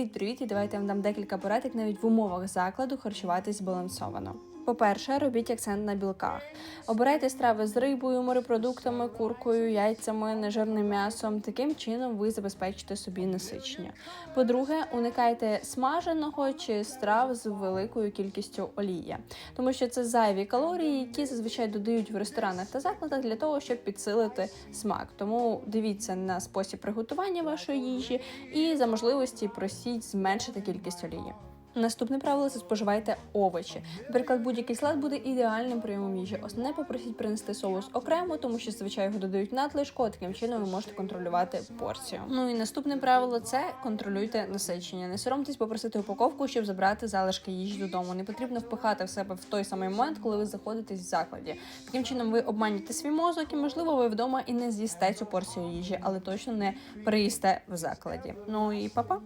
Привіт-привіт! І давайте я вам дам декілька порадок навіть в умовах закладу харчуватись збалансовано. По-перше, робіть акцент на білках. Обирайте страви з рибою, морепродуктами, куркою, яйцями, нежирним м'ясом. Таким чином ви забезпечите собі насичення. По-друге, уникайте смаженого чи страв з великою кількістю олії, тому що це зайві калорії, які зазвичай додають в ресторанах та закладах для того, щоб підсилити смак. Тому дивіться на спосіб приготування вашої їжі і за можливості просіть зменшити кількість олії. Наступне правило це споживайте овочі. Наприклад, будь-який салат буде ідеальним прийомом їжі. Основне попросіть принести соус окремо, тому що зазвичай його додають надлишку, таким чином ви можете контролювати порцію. Ну і наступне правило це контролюйте насичення. Не соромтесь попросити упаковку, щоб забрати залишки їжі додому. Не потрібно впихати в себе в той самий момент, коли ви знаходитесь в закладі. Таким чином ви обманюєте свій мозок, і можливо ви вдома і не з'їсте цю порцію їжі, але точно не переїсте в закладі. Ну і па-па!